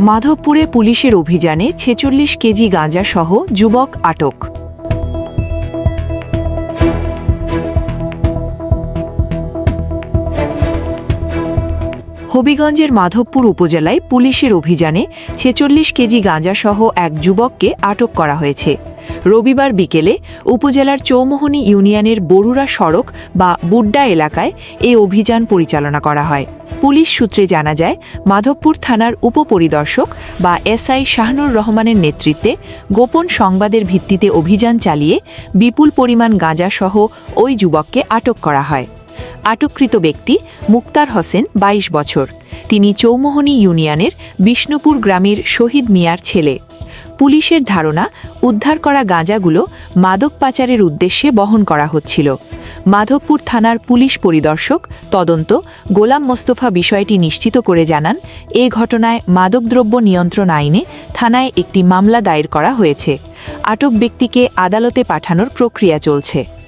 মাধবপুরে পুলিশের অভিযানে ছেচল্লিশ কেজি গাঁজা সহ যুবক আটক। হবিগঞ্জের মাধবপুর উপজেলায় পুলিশের অভিযানে ছেচল্লিশ কেজি গাঁজাসহ এক যুবককে আটক করা হয়েছে। রবিবার বিকেলে উপজেলার চৌমোহনী ইউনিয়নের বরুড়া সড়ক বা বুড্ডা এলাকায় এই অভিযান পরিচালনা করা হয়। পুলিশ সূত্রে জানা যায়, মাধবপুর থানার উপপরিদর্শক বা এসআই শাহনুর রহমানের নেতৃত্বে গোপন সংবাদের ভিত্তিতে অভিযান চালিয়ে বিপুল পরিমাণ গাঁজাসহ ওই যুবককে আটক করা হয়। আটককৃত ব্যক্তি মুক্তার হোসেন ২২ বছর। তিনি চৌমোহনী ইউনিয়নের বিষ্ণুপুর গ্রামের শহীদ মিয়ার ছেলে। পুলিশের ধারণা, উদ্ধার করা গাঁজাগুলো মাদক পাচারের উদ্দেশ্যে বহন করা হচ্ছিল। মাধবপুর থানার পুলিশ পরিদর্শক, তদন্ত, গোলাম মোস্তফা বিষয়টি নিশ্চিত করে জানান, এ ঘটনায় মাদকদ্রব্য নিয়ন্ত্রণ আইনে থানায় একটি মামলা দায়ের করা হয়েছে। আটক ব্যক্তিকে আদালতে পাঠানোর প্রক্রিয়া চলছে।